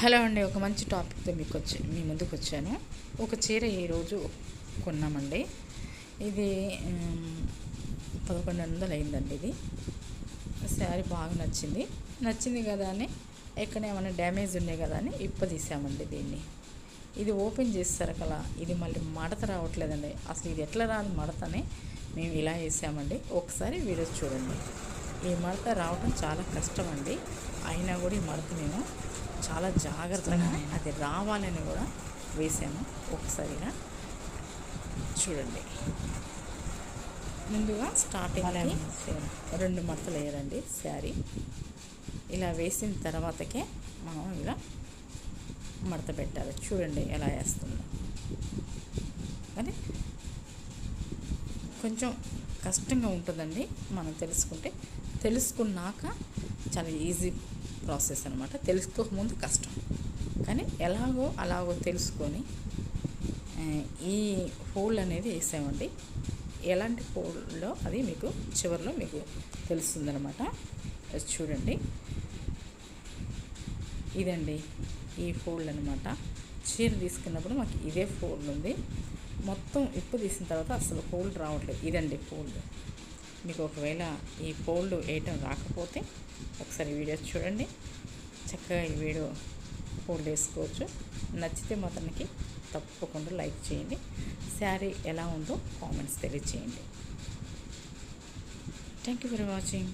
Hello అండి ఒక మంచి టాపిక్తో మీకు వచ్చి మీ ముందుకు వచ్చాను. ఒక చీర ఈరోజు కొన్నామండి. ఇది పదకొండు వందలు అయిందండి ఇది. శారీ బాగా నచ్చింది. నచ్చింది కదా అని ఎక్కడ ఏమైనా డ్యామేజ్ ఉన్నాయి కదా అని ఇప్ప తీసామండి దీన్ని. ఇది ఓపెన్ చేసేసరికలా ఇది మళ్ళీ మడత రావట్లేదండి. అసలు ఇది ఎట్లా రాదు మడతని మేము ఇలా వేసామండి. ఒకసారి వీడియో చూడండి. ఈ మడత రావడం చాలా కష్టం అండి అయినా కూడా ఈ మడత మేము చాలా జాగ్రత్తగా అది రావాలని కూడా వేసాము ఒకసారిగా చూడండి. ముందుగా స్టార్టింగ్ రెండు మడతలు వేయాలండి శారీ. ఇలా వేసిన తర్వాతకే మనం ఇలా మడత పెట్టాలి. చూడండి ఎలా వేస్తుందో. కానీ కొంచెం కష్టంగా ఉంటుందండి మనం తెలుసుకుంటే. తెలుసుకున్నాక చాలా ఈజీ ప్రాసెస్ అనమాట తెలుసుకోకముందు కష్టం. కానీ ఎలాగో అలాగో తెలుసుకొని ఈ హోల్ అనేది వేసామండి. ఎలాంటి హోల్లో అది మీకు చివరిలో మీకు తెలుస్తుందనమాట చూడండి. ఇదండి ఈ ఫోల్డ్ అనమాట చీర తీసుకున్నప్పుడు మాకు ఇదే ఫోల్డ్ ఉంది. మొత్తం ఉప్పు తీసిన తర్వాత అసలు ఫోల్డ్ రావట్లేదు. ఇదండి ఫోల్డ్ మీకు ఒకవేళ ఈ ఫోల్డ్ వేయటం రాకపోతే ఒకసారి వీడియో చూడండి. చక్కగా ఈ వీడియో ఫోల్డ్ వేసుకోవచ్చు. నచ్చితే మాత్రానికి తప్పకుండా లైక్ చేయండి. శారీ ఎలా ఉందో కామెంట్స్ తెలియచేయండి. Thank you for watching.